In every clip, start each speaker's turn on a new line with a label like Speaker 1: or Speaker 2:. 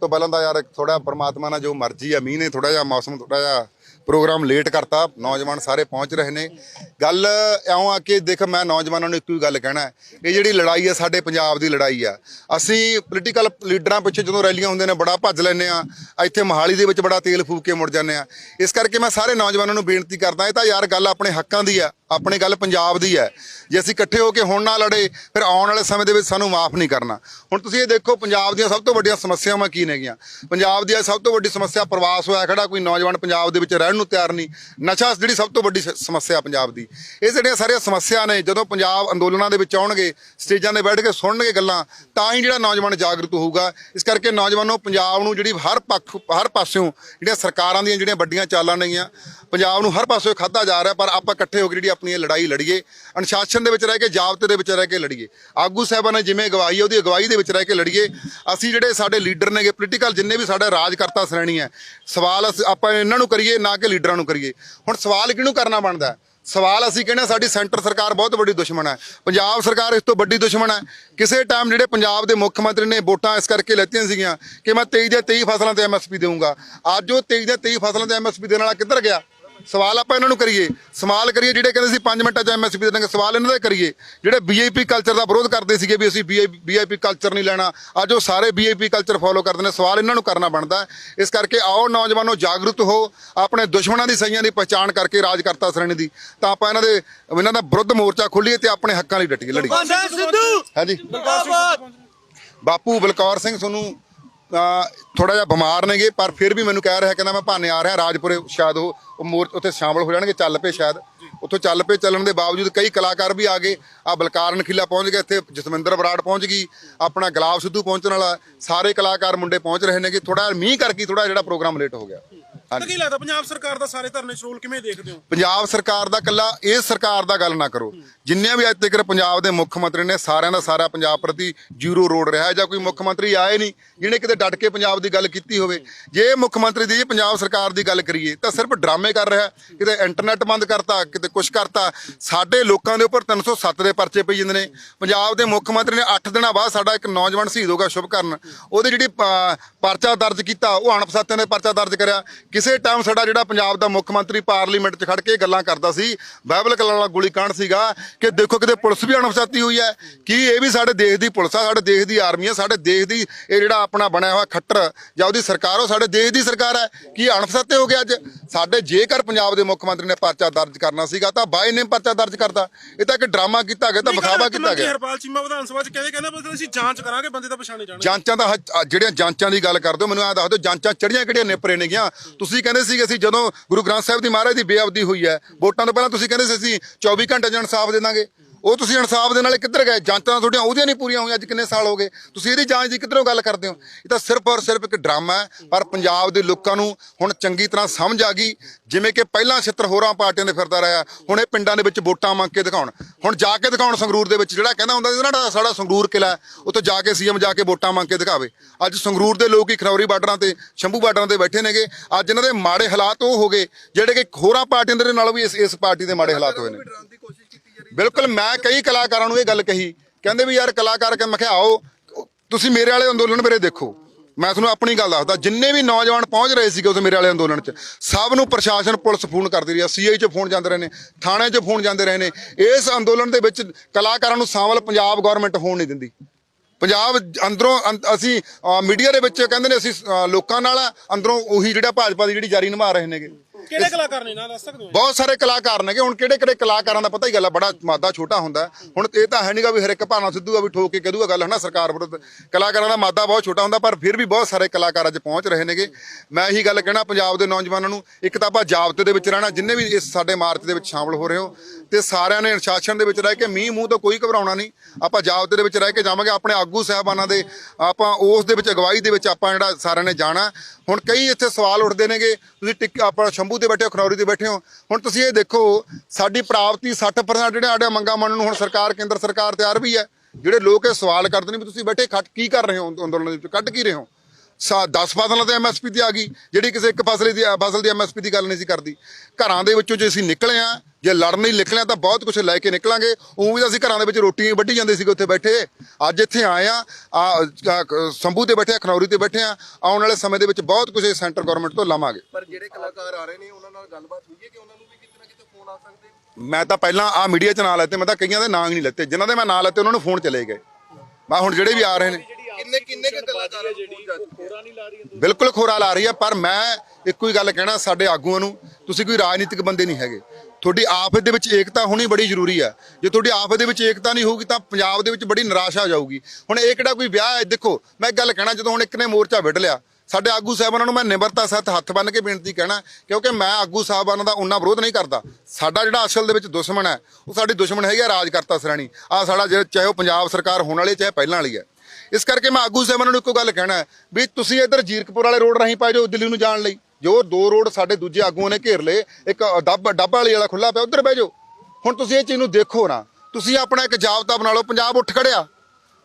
Speaker 1: ਤੋਂ ਪਹਿਲਾਂ ਤਾਂ ਯਾਰ ਥੋੜਾ ਪਰਮਾਤਮਾ ਨਾਲ ਜੋ ਮਰਜ਼ੀ ਆ, ਮੀਂਹ ਨੇ ਥੋੜਾ ਜਿਹਾ, ਮੌਸਮ ਥੋੜਾ ਜਿਹਾ ਪ੍ਰੋਗਰਾਮ ਲੇਟ ਕਰਤਾ, ਨੌਜਵਾਨ ਸਾਰੇ ਪਹੁੰਚ ਰਹੇ ਨੇ। ਗੱਲ ਇਉਂ ਆ ਕਿ ਦੇਖ, ਮੈਂ ਨੌਜਵਾਨਾਂ ਨੂੰ ਇੱਕੋ ਹੀ ਗੱਲ ਕਹਿਣਾ ਹੈ, ਇਹ ਜਿਹੜੀ ਲੜਾਈ ਆ, ਸਾਡੇ ਪੰਜਾਬ ਦੀ ਲੜਾਈ ਆ। ਅਸੀਂ ਪੋਲੀਟੀਕਲ ਲੀਡਰਾਂ ਪਿੱਛੇ ਜਦੋਂ ਰੈਲੀਆਂ ਹੁੰਦੇ ਨੇ, ਬੜਾ ਭੱਜ ਲੈਂਦੇ ਆ, ਇੱਥੇ ਮੋਹਾਲੀ ਦੇ ਵਿੱਚ ਬੜਾ ਤੇਲ ਫੂਕ ਕੇ ਮੁੜ ਜਾਂਦੇ ਆ। ਇਸ ਕਰਕੇ ਮੈਂ ਸਾਰੇ ਨੌਜਵਾਨਾਂ ਨੂੰ ਬੇਨਤੀ ਕਰਦਾ, ਇਹ ਤਾਂ ਯਾਰ ਗੱਲ ਆਪਣੇ ਹੱਕਾਂ ਦੀ ਆ, ਆਪਣੀ ਗੱਲ ਪੰਜਾਬ ਦੀ ਹੈ ਜੇ ਅਸੀਂ ਇਕੱਠੇ ਹੋ ਕੇ ਹੁਣ ਨਾ ਲੜੇ, ਫਿਰ ਆਉਣ ਵਾਲੇ ਸਮੇਂ ਦੇ ਵਿੱਚ ਸਾਨੂੰ ਮਾਫ ਨਹੀਂ ਕਰਨਾ। ਹੁਣ ਤੁਸੀਂ ਇਹ ਦੇਖੋ, ਪੰਜਾਬ ਦੀਆਂ ਸਭ ਤੋਂ ਵੱਡੀਆਂ ਸਮੱਸਿਆਵਾਂ ਕੀ ਨੇਗੀਆਂ? ਪੰਜਾਬ ਦੀ ਸਭ ਤੋਂ ਵੱਡੀ ਸਮੱਸਿਆ, ਪ੍ਰਵਾਸ ਹੋਇਆ ਖੜਾ ਕੋਈ ਨੌਜਵਾਨ ਪੰਜਾਬ ਦੇ ਵਿੱਚ ਰਹਿਣ ਨੂੰ ਤਿਆਰ ਨਹੀਂ। ਨਸ਼ਾ ਜਿਹੜੀ ਸਭ ਤੋਂ ਵੱਡੀ ਸ- ਸਮੱਸਿਆ ਪੰਜਾਬ ਦੀ। ਇਹ ਜਿਹੜੀਆਂ ਸਾਰੀਆਂ ਸਮੱਸਿਆ ਨੇ, ਜਦੋਂ ਪੰਜਾਬ ਅੰਦੋਲਨਾਂ ਦੇ ਵਿੱਚ ਆਉਣਗੇ, ਸਟੇਜਾਂ ਤੇ ਬੈਠ ਕੇ ਸੁਣਨਗੇ ਗੱਲਾਂ, ਤਾਂ ਹੀ ਜਿਹੜਾ ਨੌਜਵਾਨ ਜਾਗਰੂਕ ਹੋਊਗਾ। ਇਸ ਕਰਕੇ ਨੌਜਵਾਨੋ, ਪੰਜਾਬ ਨੂੰ ਜਿਹੜੀ ਹਰ ਪੱਖ, ਹਰ ਪਾਸਿਓਂ ਜਿਹੜੀਆਂ ਸਰਕਾਰਾਂ ਦੀਆਂ ਜਿਹੜੀਆਂ ਵੱਡੀਆਂ ਚਾਲਾਂ ਨੇਗੀਆਂ ਪੰਜਾਬ ਨੂੰ ਹਰ ਪਾਸੇ ਖਾਦਾ ਜਾ ਰਿਹਾ, ਪਰ ਆਪਾਂ ਇਕੱਠੇ ਹੋ ਕੇ ਜਿਹੜੀ ਆਪਣੀ ਇਹ ਲੜਾਈ ਲੜੀਏ, ਅਨੁਸ਼ਾਸਨ ਦੇ ਵਿੱਚ ਰਹਿ ਕੇ, ਜਾਬਤੇ ਦੇ ਵਿੱਚ ਰਹਿ ਕੇ ਲੜੀਏ। ਆਗੂ ਸਾਹਿਬਾਂ ਨੇ ਜਿਵੇਂ ਅਗਵਾਈ ਹੈ ਉਹਦੀ ਅਗਵਾਈ ਦੇ ਵਿੱਚ ਰਹਿ ਕੇ ਲੜੀਏ। ਅਸੀਂ ਜਿਹੜੇ ਸਾਡੇ ਲੀਡਰ ਨੇਗੇ ਪੋਲੀਟੀਕਲ ਜਿੰਨੇ ਵੀ ਸਾਡੇ ਰਾਜਕਰਤਾ ਸ਼੍ਰੇਣੀ ਹੈ, ਸਵਾਲ ਅਸੀਂ- ਆਪਾਂ ਇਹਨਾਂ ਨੂੰ ਕਰੀਏ, ਨਾ ਕਿ ਲੀਡਰਾਂ ਨੂੰ ਕਰੀਏ। ਹੁਣ ਸਵਾਲ ਕਿਹਨੂੰ ਕਰਨਾ ਬਣਦਾ ਸਵਾਲ ਅਸੀਂ ਕਹਿੰਦੇ ਹਾਂ, ਸਾਡੀ ਸੈਂਟਰ ਸਰਕਾਰ ਬਹੁਤ ਵੱਡੀ ਦੁਸ਼ਮਣ ਹੈ। ਪੰਜਾਬ ਸਰਕਾਰ ਇਸ ਤੋਂ ਵੱਡੀ ਦੁਸ਼ਮਣ ਹੈ। ਕਿਸੇ ਟਾਈਮ ਜਿਹੜੇ ਪੰਜਾਬ ਦੇ ਮੁੱਖ ਮੰਤਰੀ ਨੇ ਵੋਟਾਂ ਇਸ ਕਰਕੇ ਲੈਤੀਆਂ ਸੀਗੀਆਂ ਕਿ ਮੈਂ 23 ਦੇ 23 ਫਸਲਾਂ ਤੇ ਐਮਐਸਪੀ ਦੇਵਾਂਗਾ ਅੱਜ ਉਹ 23 ਦੇ 23 ਫਸਲਾਂ ਤੇ ਐਮਐਸਪੀ ਦੇਣ ਵਾਲਾ ਕਿੱਧਰ ਗਿਆ? ਸਵਾਲ ਆਪਾਂ ਇਹਨਾਂ ਨੂੰ ਕਰੀਏ। ਸਵਾਲ ਕਰੀਏ ਜਿਹੜੇ ਕਹਿੰਦੇ ਸੀ 5 ਮਿੰਟਾਂ 'ਚ ਐਮਐਸਪੀ ਦੇ ਦਾਂਗੇ ਸਵਾਲ ਇਹਨਾਂ ਦਾ ਕਰੀਏ। ਜਿਹੜੇ ਵੀਆਈਪੀ ਕਲਚਰ ਦਾ ਵਿਰੋਧ ਕਰਦੇ ਸੀਗੇ ਵੀ ਅਸੀਂ ਵੀਆਈਪੀ ਕਲਚਰ ਨਹੀਂ ਲੈਣਾ ਅੱਜ ਉਹ ਸਾਰੇ ਵੀਆਈਪੀ ਕਲਚਰ ਫੋਲੋ ਕਰਦੇ ਨੇ ਸਵਾਲ ਇਹਨਾਂ ਨੂੰ ਕਰਨਾ ਬਣਦਾ। ਇਸ ਕਰਕੇ ਆਓ ਨੌਜਵਾਨੋ ਜਾਗਰੂਕ ਹੋ ਆਪਣੇ ਦੁਸ਼ਮਣਾਂ ਦੀ ਸਹੀਆਂ ਦੀ ਪਛਾਣ ਕਰਕੇ ਰਾਜਕਰਤਾ ਸ਼੍ਰੇਣੀ ਦੀ। ਤਾਂ ਆਪਾਂ ਇਹਨਾਂ ਦੇ ਇਹਨਾਂ ਦਾ ਵਿਰੁੱਧ ਮੋਰਚਾ ਖੋਲੀਏ ਤੇ ਆਪਣੇ ਹੱਕਾਂ ਲਈ ਡਟੀਏ ਲੜੀਏ। ਹਾਂਜੀ। ਬਾਪੂ ਬਲਕੌਰ ਸਿੰਘ ਤੁਹਾਨੂੰ ਥੋੜਾ ਜਿਹਾ ਬਿਮਾਰ ਨੇਗੇ ਪਰ ਫਿਰ ਵੀ ਮੈਨੂੰ ਕਹਿ ਰਿਹਾ ਕਹਿੰਦਾ ਮੈਂ ਭਾਨੇ ਆ ਰਿਹਾ ਰਾਜਪੁਰੇ ਸ਼ਾਇਦ ਉਹ ਮੋਰ ਉੱਥੇ ਸ਼ਾਮਲ ਹੋ ਜਾਣਗੇ ਚੱਲ ਪਏ ਸ਼ਾਇਦ। ਉੱਥੋਂ ਚੱਲ ਪਏ ਚੱਲਣ ਦੇ ਬਾਵਜੂਦ ਕਈ ਕਲਾਕਾਰ ਵੀ ਆ ਗਏ। ਆ ਬਲਕਾਰ ਨਖੀਲਾ ਪਹੁੰਚ ਗਿਆ ਇੱਥੇ ਜਸਵਿੰਦਰ ਬਰਾੜ ਪਹੁੰਚ ਗਈ ਆਪਣਾ ਗੁਲਾਬ ਸਿੱਧੂ ਪਹੁੰਚਣ ਵਾਲਾ ਸਾਰੇ ਕਲਾਕਾਰ ਮੁੰਡੇ ਪਹੁੰਚ ਰਹੇ ਨੇਗੇ। ਥੋੜਾ ਮੀਂਹ ਕਰਕੇ ਥੋੜਾ ਜਿਹੜਾ ਪ੍ਰੋਗਰਾਮ ਲੇਟ ਹੋ ਗਿਆ।
Speaker 2: ਤਾਂ ਕੀ ਲੱਗਦਾ ਪੰਜਾਬ ਸਰਕਾਰ ਦਾ ਸਾਰੇ ਧਰਨੇ ਸ਼ਰੋਲ ਕਿਵੇਂ ਦੇਖਦੇ ਹੋ?
Speaker 1: ਪੰਜਾਬ ਸਰਕਾਰ ਦਾ ਕੱਲਾ ਇਹ ਸਰਕਾਰ ਦਾ ਗੱਲ ਨਾ ਕਰੋ। ਜਿੰਨੇ ਵੀ ਅੱਜ ਤੱਕ ਪੰਜਾਬ ਦੇ ਮੁੱਖ ਮੰਤਰੀ ਨੇ ਸਾਰਿਆਂ ਦਾ ਸਾਰਾ ਪੰਜਾਬ ਪ੍ਰਤੀ ਜ਼ੀਰੋ ਰੋਡ ਰਿਹਾ ਹੈ ਜਾਂ ਕੋਈ ਮੁੱਖ ਮੰਤਰੀ ਆਏ ਨਹੀਂ ਜਿਹਨੇ ਕਿਤੇ ਡਟ ਕੇ ਪੰਜਾਬ ਦੀ ਗੱਲ ਕੀਤੀ ਹੋਵੇ। ਜੇ ਮੁੱਖ ਮੰਤਰੀ ਦੀ ਪੰਜਾਬ ਸਰਕਾਰ ਦੀ ਗੱਲ ਕਰੀਏ ਤਾਂ ਸਿਰਫ ਡਰਾਮੇ ਕਰ ਰਿਹਾ ਕਿਤੇ ਇੰਟਰਨੈਟ ਬੰਦ ਕਰਤਾ ਕਿਤੇ ਕੁਛ ਕਰਤਾ। ਸਾਡੇ ਲੋਕਾਂ ਦੇ ਉੱਪਰ 307 ਦੇ ਪਰਚੇ ਪਈ ਜਾਂਦੇ ਨੇ। ਪੰਜਾਬ ਦੇ ਮੁੱਖ ਮੰਤਰੀ ਨੇ 8 ਦਿਨਾਂ ਬਾਅਦ ਸਾਡਾ ਇੱਕ ਨੌਜਵਾਨ ਸ਼ਹੀਦ ਹੋਗਾ ਸ਼ੁਭਕਰਨ। ਉਹਦੀ ਜਿਹੜੀ ਪਰਚਾ ਦਰਜ ਕੀਤਾ ਉਹ ਅਣਪਛਾਤਿਆਂ ਦੇ ਪਰਚਾ ਦਰਜ ਕਰਿਆ। ਕਿਸੇ ਟਾਈਮ ਸਾਡਾ ਜਿਹੜਾ ਪੰਜਾਬ ਦਾ ਮੁੱਖ ਮੰਤਰੀ ਪਾਰਲੀਮੈਂਟ 'ਚ ਖੜ ਕੇ ਗੱਲਾਂ ਕਰਦਾ ਸੀ ਬਾਈਬਲ ਕਲਾਂ ਵਾਲਾ ਗੋਲੀ ਕਾਂਡ ਸੀਗਾ ਕਿ ਦੇਖੋ ਕਿਤੇ ਪੁਲਿਸ ਵੀ ਅਣਪਛਾਤੀ ਹੋਈ ਹੈ। ਕੀ ਇਹ ਵੀ ਸਾਡੇ ਦੇਸ਼ ਦੀ ਪੁਲਿਸ ਆ ਸਾਡੇ ਦੇਸ਼ ਦੀ ਆਰਮੀ ਆ ਸਾਡੇ ਦੇਸ਼ ਦੀ ਇਹ ਜਿਹੜਾ ਆਪਣਾ ਬਣਿਆ ਹੋਇਆ ਖੱਟਰ ਜਾਂ ਉਹਦੀ ਸਰਕਾਰ ਉਹ ਸਾਡੇ ਦੇਸ਼ ਦੀ ਸਰਕਾਰ ਹੈ। ਕੀ ਅਣਪਛਾਤੇ ਹੋ ਗਏ ਅੱਜ? ਸਾਡੇ ਜੇਕਰ ਪੰਜਾਬ ਦੇ ਮੁੱਖ ਮੰਤਰੀ ਨੇ ਪਰਚਾ ਦਰਜ ਕਰਨਾ ਸੀਗਾ ਤਾਂ ਬਾਈ ਨੇ ਪਰਚਾ ਦਰਜ ਕਰਤਾ। ਇਹ ਤਾਂ ਇੱਕ ਡਰਾਮਾ ਕੀਤਾ ਗਿਆ ਤਾਂ ਵਿਖਾਵਾ ਕੀਤਾ ਗਿਆ।
Speaker 2: ਹਰਪਾਲ ਚੀਮਾ ਵਿਧਾਨ ਸਭਾ ਚ ਕਹਿੰਦੇ ਕਹਿੰਦੇ ਬਸ ਅਸੀਂ ਜਾਂਚ ਕਰਾਂਗੇ ਬੰਦੇ ਦਾ ਪਛਾਣੇ ਜਾਣਗੇ।
Speaker 1: ਜਾਂਚਾਂ ਦਾ ਜਿਹੜੀਆਂ ਜਾਂਚਾਂ ਦੀ ਗੱਲ ਕਰਦੇ ਹੋ ਮੈਨੂੰ ਐਂ ਦੱਸ ਦਿਓ ਜਾਂਚਾਂ ਚੜੀਆਂ ਕਿਹੜੀਆਂ ਨੇਪਰੇ ਨੇਗੀਆਂ ਤੁਸੀਂ ਕਹਿੰਦੇ ਸੀ ਅਸੀਂ ਜਦੋਂ ਗੁਰੂ ਗ੍ਰੰਥ ਸਾਹਿਬ ਦੀ ਮਹਾਰਾਜ ਦੀ ਬੇਅਬਦੀ ਹੋਈ ਹੈ, ਵੋਟਾਂ ਤੋਂ ਪਹਿਲਾਂ ਤੁਸੀਂ ਕਹਿੰਦੇ ਸੀ ਅਸੀਂ 24 ਘੰਟੇ 'ਚ ਇਨਸਾਫ ਦੇ ਦਾਂਗੇ। ਉਹ ਤੁਸੀਂ ਇਨਸਾਫ ਦੇ ਨਾਲ ਕਿੱਧਰ ਗਏ? ਜਾਂਚਾਂ ਤੁਹਾਡੀਆਂ ਉਹਦੀਆਂ ਨਹੀਂ ਪੂਰੀਆਂ ਹੋਈਆਂ ਅੱਜ ਕਿੰਨੇ ਸਾਲ ਹੋ ਗਏ? ਤੁਸੀਂ ਇਹਦੀ ਜਾਂਚ ਦੀ ਕਿੱਧਰੋਂ ਗੱਲ ਕਰਦੇ ਹੋ? ਇਹ ਤਾਂ ਸਿਰਫ ਔਰ ਸਿਰਫ ਇੱਕ ਡਰਾਮਾ ਹੈ ਪਰ ਪੰਜਾਬ ਦੇ ਲੋਕਾਂ ਨੂੰ ਹੁਣ ਚੰਗੀ ਤਰ੍ਹਾਂ ਸਮਝ ਆ ਗਈ ਜਿਵੇਂ ਕਿ ਪਹਿਲਾਂ ਛਿੱਤਰ ਹੋਰਾਂ ਪਾਰਟੀਆਂ ਦੇ ਫਿਰਦਾ ਰਿਹਾ ਹੁਣ ਇਹ ਪਿੰਡਾਂ ਦੇ ਵਿੱਚ ਵੋਟਾਂ ਮੰਗ ਕੇ ਦਿਖਾਉਣ। ਹੁਣ ਜਾ ਕੇ ਦਿਖਾਉਣ ਸੰਗਰੂਰ ਦੇ ਵਿੱਚ ਜਿਹੜਾ ਕਹਿੰਦਾ ਹੁੰਦਾ ਸੀ ਸਾਡਾ- ਸੰਗਰੂਰ ਕਿਲਾ ਹੈ, ਉੱਥੇ ਜਾ ਕੇ ਸੀਐਮ ਜਾ ਕੇ ਵੋਟਾਂ ਮੰਗ ਕੇ ਦਿਖਾਵੇ। ਅੱਜ ਸੰਗਰੂਰ ਦੇ ਲੋਕ ਹੀ ਖਰੌਰੀ ਬਾਰਡਰਾਂ ਤੇ ਸ਼ੰਭੂ ਬਾਰਡਰਾਂ ਤੇ ਬੈਠੇ ਨੇਗੇ। ਅੱਜ ਇਹਨਾਂ ਦੇ ਮਾੜੇ ਹਾਲਾਤ ਉਹ ਹੋ ਗਏ ਜਿਹੜੇ ਕਿ ਹੋਰਾਂ ਪਾਰਟੀਆਂ ਦੇ ਨਾਲ ਵੀ ਇਸ ਇਸ ਪਾਰਟੀ ਦੇ ਮਾੜੇ ਹਾਲਾਤ ਹੋਏ ਨੇ। ਬਿਲਕੁਲ, ਮੈਂ ਕਈ ਕਲਾਕਾਰਾਂ ਨੂੰ ਇਹ ਗੱਲ ਕਹੀ, ਕਹਿੰਦੇ ਵੀ ਯਾਰ ਕਲਾਕਾਰ ਕਿ, ਮੈਂ ਕਿਹਾ, ਆਓ, ਤੁਸੀਂ ਮੇਰੇ ਵਾਲੇ ਅੰਦੋਲਨ ਮੇਰੇ ਦੇਖੋ। ਮੈਂ ਤੁਹਾਨੂੰ ਆਪਣੀ ਗੱਲ ਦੱਸਦਾ, ਜਿੰਨੇ ਵੀ ਨੌਜਵਾਨ ਪਹੁੰਚ ਰਹੇ ਸੀਗੇ ਉਸ ਮੇਰੇ ਵਾਲੇ ਅੰਦੋਲਨ 'ਚ, ਸਭ ਨੂੰ ਪ੍ਰਸ਼ਾਸਨ ਪੁਲਿਸ ਫੋਨ ਕਰਦੀ ਰਹੀ ਆ ਸੀਆਈ 'ਚ ਫੋਨ ਜਾਂਦੇ ਰਹੇ ਨੇ ਥਾਣੇ 'ਚ ਫੋਨ ਜਾਂਦੇ ਰਹੇ ਨੇ। ਇਸ ਅੰਦੋਲਨ ਦੇ ਵਿੱਚ ਕਲਾਕਾਰਾਂ ਨੂੰ ਸ਼ਾਮਲ ਪੰਜਾਬ ਗਵਰਨਮੈਂਟ ਹੋਣ ਨਹੀਂ ਦਿੰਦੀ। ਪੰਜਾਬ ਅੰਦਰੋਂ, ਅੰ- ਅਸੀਂ ਮੀਡੀਆ ਦੇ ਵਿੱਚ ਕਹਿੰਦੇ ਨੇ ਅਸੀਂ ਲੋਕਾਂ ਨਾਲ ਅੰਦਰੋਂ ਉਹੀ ਜਿਹੜਾ ਭਾਜਪਾ ਦੀ ਜਿਹੜੀ ਜਾਰੀ ਨਿਭਾ ਰਹੇ ਨੇਗੇ।
Speaker 2: ਕਿਹੜੇ ਕਲਾਕਾਰ ਨੇ? ਨਾ ਦੱਸ ਸਕਦੇ ਹੋ
Speaker 1: ਬਹੁਤ ਸਾਰੇ ਕਲਾਕਾਰ ਨੇਗੇ। ਹੁਣ ਕਿਹੜੇ ਕਿਹੜੇ ਕਲਾਕਾਰਾਂ ਦਾ ਪਤਾ ਹੀ ਗੱਲ ਆ, ਬੜਾ ਮਾਦਾ ਛੋਟਾ ਹੁੰਦਾ। ਹੈ। ਹੁਣ ਇਹ ਤਾਂ ਹੈ ਨਹੀਂਗਾ ਵੀ ਹਰ ਇੱਕ ਭਾਣਾ ਸਿੱਧੂ ਆ ਵੀ ਠੋਕ ਕੇ ਕਹਦੂਗਾ ਗੱਲ, ਹਨਾ, ਸਰਕਾਰ ਵਿਰੁੱਧ। ਕਲਾਕਾਰਾਂ ਦਾ ਮਾਦਾ ਬਹੁਤ ਛੋਟਾ ਹੁੰਦਾ, ਪਰ ਫਿਰ ਵੀ ਬਹੁਤ ਸਾਰੇ ਕਲਾਕਾਰ ਅੱਜ ਪਹੁੰਚ ਰਹੇ ਨੇਗੇ। ਮੈਂ ਇਹੀ ਗੱਲ ਕਹਿਣਾ, ਪੰਜਾਬ ਦੇ ਨੌਜਵਾਨਾਂ ਨੂੰ ਇੱਕ ਤਾਂ ਆਪਾਂ ਜਾਬਤੇ ਦੇ ਵਿੱਚ ਰਹਿਣਾ, ਜਿੰਨੇ ਵੀ ਇਸ ਸਾਡੇ ਮਾਰਚ ਦੇ ਵਿੱਚ ਸ਼ਾਮਲ ਹੋ ਰਹੇ ਹੋ ਤੇ ਸਾਰਿਆਂ ਨੇ ਅਨੁਸ਼ਾਸਨ ਦੇ ਵਿੱਚ ਰਹਿ ਕੇ ਮੀਂਹ ਮੂੰਹ ਤੋਂ ਕੋਈ ਘਬਰਾਉਣਾ ਨਹੀਂ। ਆਪਾਂ ਜਾਬਤੇ ਦੇ ਵਿੱਚ ਰਹਿ ਕੇ ਜਾਵਾਂਗੇ, ਆਪਣੇ ਆਗੂ ਸਾਹਿਬਾਨਾਂ ਦੇ, ਆਪਾਂ ਉਸ ਦੇ ਵਿੱਚ, ਅਗਵਾਈ ਦੇ ਵਿੱਚ ਆਪਾਂ ਜਿਹੜਾ ਸਾਰਿਆਂ ਨੇ ਜਾਣਾ। ਹੁਣ ਕਈ ਇੱਥੇ ਸਵਾਲ ਉੱਠਦੇ ਨੇਗੇ, ਤੁਸੀਂ ਟਿਕ, ਆਪਾਂ ਸ਼ੰਭੂ ਤੇ ਬੈਠੇ ਹੋ, ਖਨੌਰੀ ਤੇ ਬੈਠੇ ਹੋ। ਹੁਣ ਤੁਸੀਂ ਇਹ ਦੇਖੋ, ਸਾਡੀ ਪ੍ਰਾਪਤੀ 60% ਜਿਹੜੇ ਸਾਡੇ ਮੰਗਾਂ ਮੰਨਣ ਨੂੰ ਹੁਣ ਸਰਕਾਰ, ਕੇਂਦਰ ਸਰਕਾਰ ਤਿਆਰ ਵੀ ਹੈ। ਜਿਹੜੇ ਲੋਕ ਇਹ ਸਵਾਲ ਕਰਦੇ ਨੇ ਵੀ ਤੁਸੀਂ ਬੈਠੇ, ਖੱਟ ਕੀ ਕਰ ਰਹੇ ਹੋ ਅੰਦੋਲਨ ਦੇ ਵਿੱਚ? ਕੱਢ ਕੀ ਰਹੇ ਹੋ? 10 ਫਸਲਾਂ ਤੇ ਐਮਐਸਪੀ ਤੇ ਆ ਗਈ ਜਿਹੜੀ ਕਿਸੇ ਇੱਕ ਫਸਲ ਦੀ ਫਸਲ ਦੀ ਐਮਐਸਪੀ ਦੀ ਗੱਲ ਨਹੀਂ ਸੀ ਕਰਦੀ। ਘਰਾਂ ਦੇ ਵਿੱਚੋਂ ਜੇ ਅਸੀਂ ਨਿਕਲੇ ਆ ਜੇ ਲੜਨ ਹੀ ਨਿਕਲਿਆ ਤਾਂ ਬਹੁਤ ਕੁਝ ਲੈ ਕੇ ਨਿਕਲਾਂਗੇ। ਉਂ ਵੀ ਤਾਂ ਅਸੀਂ ਘਰਾਂ ਦੇ ਵਿੱਚ ਰੋਟੀਆਂ ਵੱਢੀ ਜਾਂਦੇ ਸੀਗੇ ਉੱਥੇ ਬੈਠੇ। ਅੱਜ ਇੱਥੇ ਆਏ ਆ ਆ ਸੰਭੂ ਤੇ ਬੈਠੇ ਆ ਖਨੌਰੀ ਤੇ ਬੈਠੇ ਆ ਆਉਣ ਵਾਲੇ ਸਮੇਂ ਦੇ ਵਿੱਚ ਬਹੁਤ ਕੁਝ ਸੈਂਟਰ ਗਵਰਨਮੈਂਟ ਤੋਂ ਲਵਾਂਗੇ।
Speaker 3: ਪਰ ਜਿਹੜੇ ਕਲਾਕਾਰ ਆ ਰਹੇ ਨੇ ਉਹਨਾਂ ਨਾਲ ਗੱਲਬਾਤ ਹੋਈ ਹੈ ਕਿ ਉਹਨਾਂ ਨੂੰ ਵੀ ਕਿਤੇ ਨਾ ਕਿਤੇ ਫੋਨ ਆ ਸਕਦੇ?
Speaker 1: ਮੈਂ ਤਾਂ ਪਹਿਲਾਂ ਆ ਮੀਡੀਆ 'ਚ ਨਾਂ ਲੈਤੇ ਮੈਂ ਤਾਂ ਕਈਆਂ ਦੇ ਨਾਂ ਹੀ ਨਹੀਂ ਲੈਤੇ। ਜਿਨ੍ਹਾਂ ਦੇ ਮੈਂ ਨਾਂ ਲੈਤੇ ਉਹਨਾਂ ਨੂੰ ਫੋਨ ਚਲੇ ਗਏ। ਮੈਂ ਹੁਣ ਜਿਹੜੇ ਵੀ ਆ ਰਹੇ ਨੇ
Speaker 3: ਕਿੰਨੇ ਕਿੰਨੇ ਕੁ ਕਲਾਕਾਰ ਆ ਫੋਨ ਜਾ ਚੁੱਕੇ ਆ?
Speaker 1: ਬਿਲਕੁਲ ਖੋਰਾ ਲਾ ਰਹੀ ਆ ਪਰ ਮੈਂ ਇੱਕੋ ਹੀ ਗੱਲ ਕਹਿਣਾ ਸਾਡੇ ਆਗੂਆਂ ਨੂੰ ਤੁਸੀਂ ਕੋਈ ਰਾਜਨੀਤਿਕ ਬੰਦੇ ਨਹੀਂ ਹੈਗੇ। ਤੁਹਾਡੀ ਆਫਤ ਦੇ ਵਿੱਚ ਏਕਤਾ ਹੋਣੀ ਬੜੀ ਜ਼ਰੂਰੀ ਆ ਜੇ ਤੁਹਾਡੀ ਆਫਤ ਦੇ ਵਿੱਚ ਏਕਤਾ ਨਹੀਂ ਹੋਊਗੀ ਤਾਂ ਪੰਜਾਬ ਦੇ ਵਿੱਚ ਬੜੀ ਨਿਰਾਸ਼ਾ ਆ ਜਾਊਗੀ। ਹੁਣ ਇਹ ਕਿਹੜਾ ਕੋਈ ਵਿਆਹ ਹੈ? ਦੇਖੋ ਮੈਂ ਇੱਕ ਗੱਲ ਕਹਿਣਾ ਜਦੋਂ ਹੁਣ ਇੱਕ ਨੇ ਮੋਰਚਾ ਵਿੱਢ ਲਿਆ ਸਾਡੇ ਆਗੂ ਸਾਹਿਬਾਨਾਂ ਨੂੰ ਮੈਂ ਨਿਮਰਤਾ ਸਹਿਤ ਹੱਥ ਬੰਨ੍ਹ ਕੇ ਬੇਨਤੀ ਕਹਿਣਾ ਕਿਉਂਕਿ ਮੈਂ ਆਗੂ ਸਾਹਿਬਾਨਾਂ ਦਾ ਉਹਨਾਂ ਵਿਰੋਧ ਨਹੀਂ ਕਰਦਾ। ਸਾਡਾ ਜਿਹੜਾ ਅਸਲ ਦੇ ਵਿੱਚ ਦੁਸ਼ਮਣ ਹੈ ਉਹ ਸਾਡੀ ਦੁਸ਼ਮਣ ਹੈਗੀ ਆ ਰਾਜਕਰਤਾ ਸ਼੍ਰੇਣੀ ਆ ਸਾਡਾ ਜਿਹੜਾ ਚਾਹੇ ਉਹ ਪੰਜਾਬ ਸਰਕਾਰ ਹੋਣ ਵਾਲੀ ਹੈ, ਚਾਹੇ ਪਹਿਲਾਂ ਵਾਲੀ ਹੈ। ਇਸ ਕਰਕੇ ਮੈਂ ਆਗੂ ਸਾਹਿਬਾਨਾਂ ਨੂੰ ਇੱਕੋ ਗੱਲ ਕਹਿਣਾ ਵੀ ਤੁਸੀਂ ਇੱਧਰ ਜੀਰਕਪੁਰ ਵਾਲੇ ਰੋਡ ਰਾਹੀਂ ਪੈ ਜਾਓ, ਦਿੱਲੀ ਨੂੰ ਜਾਣ ਲਈ। ਜੋ ਦੋ ਰੋਡ ਸਾਡੇ ਦੂਜੇ ਆਗੂਆਂ ਨੇ ਘੇਰ ਲਏ, ਇੱਕ ਡੱਬ ਡੱਬ ਵਾਲੀ ਵਾਲਾ ਖੁੱਲਾ ਪਿਆ, ਉੱਧਰ ਬਹਿ ਜਾਓ। ਹੁਣ ਤੁਸੀਂ ਇਹ ਚੀਜ਼ ਨੂੰ ਦੇਖੋ ਨਾ। ਤੁਸੀਂ ਆਪਣਾ ਇੱਕ ਜਾਬਤਾ ਬਣਾ ਲਓ, ਪੰਜਾਬ ਉੱਠ ਖੜਿਆ।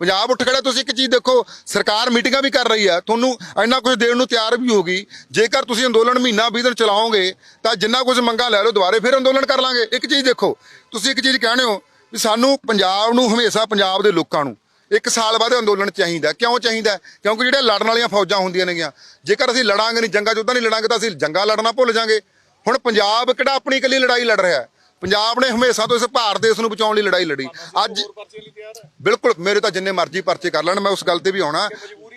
Speaker 1: ਪੰਜਾਬ ਉੱਠ ਖੜਿਆ, ਤੁਸੀਂ ਇੱਕ ਚੀਜ਼ ਦੇਖੋ, ਸਰਕਾਰ ਮੀਟਿੰਗਾਂ ਵੀ ਕਰ ਰਹੀ ਹੈ। ਤੁਹਾਨੂੰ ਇੰਨਾ ਕੁਝ ਦੇਣ ਨੂੰ ਤਿਆਰ ਵੀ ਹੋਗੀ ਜੇਕਰ ਤੁਸੀਂ ਅੰਦੋਲਨ ਮਹੀਨਾ 20 ਦਿਨ ਚਲਾਓਗੇ, ਤਾਂ ਜਿੰਨਾ ਕੁਝ ਮੰਗਾ ਲੈ ਲਓ, ਦੁਬਾਰੇ ਫਿਰ ਅੰਦੋਲਨ ਕਰ ਲਾਂਗੇ। ਇੱਕ ਚੀਜ਼ ਦੇਖੋ, ਤੁਸੀਂ ਇੱਕ ਚੀਜ਼ ਕਹਿੰਦੇ ਹੋ ਵੀ ਸਾਨੂੰ ਪੰਜਾਬ ਨੂੰ ਹਮੇਸ਼ਾ ਪੰਜਾਬ ਦੇ ਲੋਕਾਂ ਨੂੰ ਇੱਕ ਸਾਲ ਬਾਅਦ ਅੰਦੋਲਨ ਚਾਹੀਦਾ ਕਿਉਂ ਚਾਹੀਦਾ? ਕਿਉਂਕਿ ਜਿਹੜੇ ਲੜਨ ਵਾਲੀਆਂ ਫੌਜਾਂ ਹੁੰਦੀਆਂ ਨੇਗੀਆਂ ਜੇਕਰ ਅਸੀਂ ਲੜਾਂਗੇ ਨਹੀਂ ਜੰਗਾਂ ਜੁੱਧਾਂ ਨਹੀਂ ਲੜਾਂਗੇ ਤਾਂ ਅਸੀਂ ਜੰਗਾਂ ਲੜਨਾ ਭੁੱਲ ਜਾਾਂਗੇ। ਹੁਣ ਪੰਜਾਬ ਕਿਹੜਾ ਆਪਣੀ ਇਕੱਲੀ ਲੜਾਈ ਲੜ ਰਿਹਾ ਹੈ? ਪੰਜਾਬ ਨੇ ਹਮੇਸ਼ਾ ਤੋਂ ਇਸ ਭਾਰਤ ਦੇਸ਼ ਨੂੰ ਬਚਾਉਣ ਲਈ ਲੜਾਈ ਲੜੀ। ਅੱਜ ਬਿਲਕੁਲ ਮੇਰੇ ਤਾਂ ਜਿੰਨੇ ਮਰਜ਼ੀ ਪਰਚੇ ਕਰ ਲੈਣ ਮੈਂ ਉਸ ਗੱਲ ਤੇ ਵੀ ਆਉਣਾ।